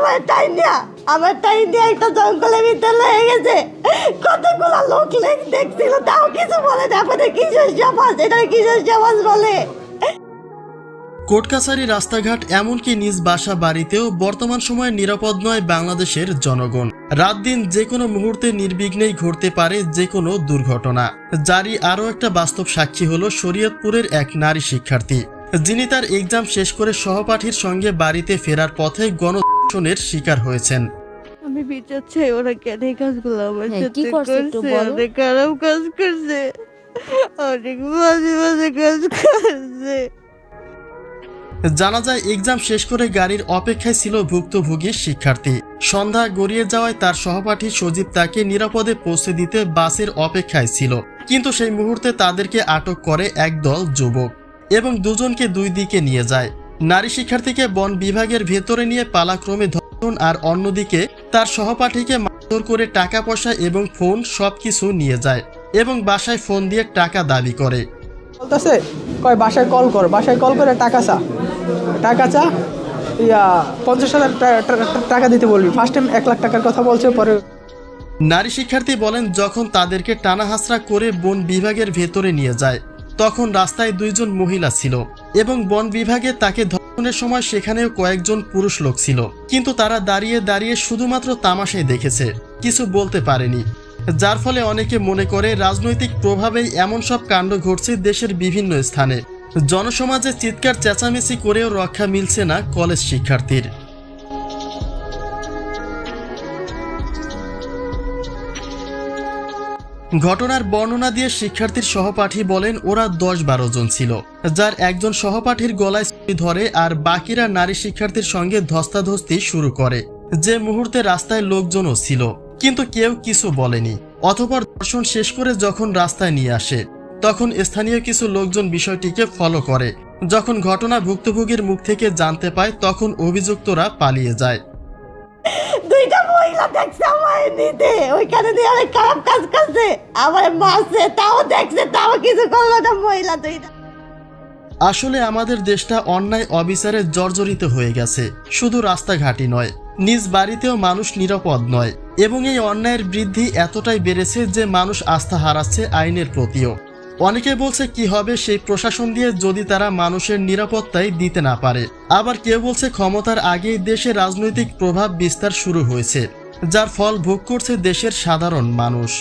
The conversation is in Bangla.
আমার টাইনিয়া আমার টাইনিয়া একটা জঙ্গলের ভিতরে লেগে গেছে। কতগুলো লোক লেগ দেখছিল, তাও কিছু বলে না আপনাদের কিসের সমাজ, এটা কিসের সমাজ বলে। কোর্টকাছারি রাস্তাঘাট এমনকি নিজ বাসা বাড়িতেও বর্তমান সময়ে নিরাপদ নয় বাংলাদেশের জনগণ। রাত দিন যে কোনো মুহূর্তে নির্বিঘ্নেই ঘটতে পারে যে কোনো দুর্ঘটনা। যারই আরও একটা বাস্তব সাক্ষী হলো শরীয়তপুরের এক নারী শিক্ষার্থী। যিনি তার এক্সাম শেষ করে সহপাঠীর সঙ্গে বাড়িতে ফেরার পথে গণধর্ষণের শিকার হয়েছেন। আমি বিচার চাই ওরা কেন এই কাজগুলো আমার হ্যাঁ, সাথে করছে একটু করছে? বলো? অনেক খারাপ কাজ করছে। অনেক মাঝে মাঝে কাজ করছে। জানা যায় এক্সাম শেষ করে গাড়ির অপেক্ষায় ছিল ভুক্তভোগী শিক্ষার্থী। সন্ধ্যা গড়িয়ে যাওয়ায় তার সহপাঠী সজীব তাকে নিরাপদে পৌঁছে দিতে বাসের অপেক্ষায় ছিল। কিন্তু সেই মুহূর্তে তাদেরকে আটক করে একদল যুবক এবং দুজনকে দুই দিকে নিয়ে যায়। নারী শিক্ষার্থীকে বন বিভাগের ভেতরে নিয়ে পালাক্রমে ধর্ষণ আর অন্যদিকে তার সহপাঠীকে মারধর করে টাকা পয়সা এবং ফোন সবকিছু নিয়ে যায় এবং বাসায় ফোন দিয়ে টাকা দাবি করে। বলতেছে কয় বাসায় কল কর বাসায় কল করে টাকা চা। টাকা চা? ইয়া পঞ্চাশ হাজার টাকা দিতে বলবি। ফার্স্ট টাইম এক লাখ টাকার কথা বলছে পরে নারী শিক্ষার্থী বলেন যখন তাদেরকে টানা হাসরা করে বন বিভাগের ভেতরে নিয়ে যায়। তখন রাস্তায় দুইজন মহিলা ছিল এবং বন বিভাগে তাকে ধর্ষণের সময় সেখানেও কয়েকজন পুরুষ লোক ছিল। কিন্তু তারা দাঁড়িয়ে দাঁড়িয়ে শুধুমাত্র তামাশাই দেখেছে, কিছু বলতে পারেনি। যার ফলে অনেকে মনে করে রাজনৈতিক প্রভাবেই এমন সব কাণ্ড ঘটছে দেশের বিভিন্ন স্থানে। জনসমাজে চিৎকার চেঁচামেচি করেও রক্ষা মিলছে না কলেজ শিক্ষার্থীর। ঘটনার বর্ণনা দিয়ে শিক্ষার্থীর সহপাঠী বলেন, ওরা দশ বারো জন ছিল। যার একজন সহপাঠীর গলায় ধরে আর বাকিরা নারী শিক্ষার্থীর সঙ্গে ধস্তাধস্তি শুরু করে। যে মুহূর্তে রাস্তায় লোকজনও ছিল, কিন্তু কেউ কিছু বলেনি। অতপর দর্শন শেষ করে যখন রাস্তায় নিয়ে আসে, তখন স্থানীয় কিছু লোকজন বিষয়টিকে ফলো করে। যখন ঘটনা ভুক্তভোগীর মুখ থেকে জানতে পায়, তখন অভিযুক্তরা পালিয়ে যায়। মহিলা দেখছে আমার নিতে। ওইখানে দিয়ে অনেক খারাপ কাজ করছে। আমার মারছে, তাও দেখছে, তাও কিছু করল না মহিলা দুইটা আসলে আমাদের দেশটা অন্যায় অবিচারে জর্জরিত হয়ে গেছে। শুধু রাস্তাঘাটই নয়, নিজ বাড়িতেও মানুষ নিরাপদ নয়। এবং এই অন্যায়ের বৃদ্ধি এতটাই বেড়েছে যে মানুষ আস্থা হারাচ্ছে আইনের প্রতিও। অনেকে বলছে, কি হবে সেই প্রশাসন দিয়ে যদি তারা মানুষের নিরাপত্তাই দিতে না পারে? আবার কেউ বলছে, ক্ষমতার আগেই দেশে রাজনৈতিক প্রভাব বিস্তার শুরু হয়েছে। যার ফল ভোগ করছে দেশের সাধারণ মানুষ।